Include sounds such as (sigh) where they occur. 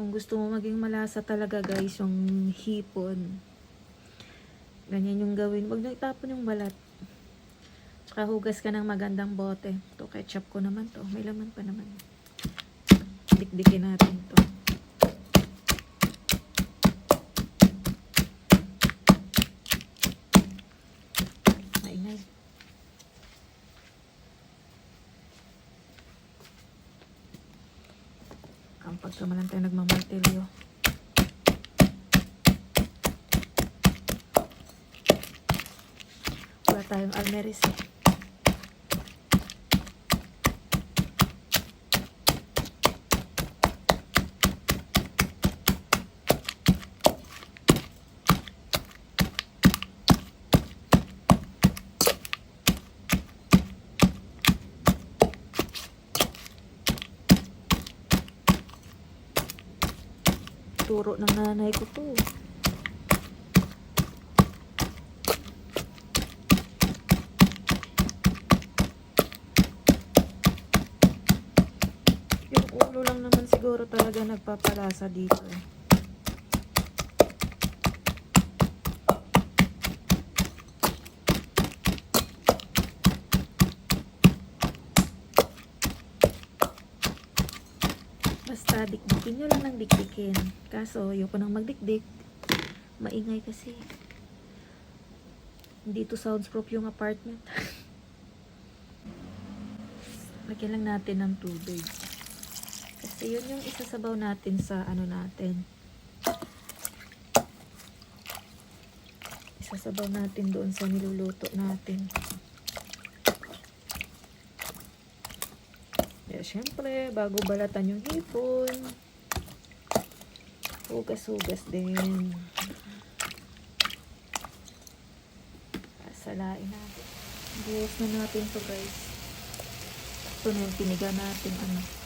Kung gusto mo maging malasa talaga guys, yung hipon. Ganyan yung gawin. Huwag na itapon yung balat. Tsaka hugas ka ng magandang bote. To ketchup ko naman to. May laman pa naman. Dikdikin natin to. Maingay. Ang pagkamalan tayo nagmamartilyo. Wala tayong almeris eh. Turo ng nanay ko to. Yung ulo lang naman siguro talaga nagpapalasa dito eh. Basta dikdikin nyo lang ng dikdikin. Kaso, ayoko nang magdikdik. Maingay kasi. Hindi to soundproof yung apartment. (laughs) Lagyan lang natin ng tubig. Kasi yun yung isasabaw natin sa ano natin. Isasabaw natin doon sa niluluto natin. Syempre, bago balatan yung hipon, hugas-hugas din. Salain natin. Buhos na natin to guys. Ito na yung natin ano.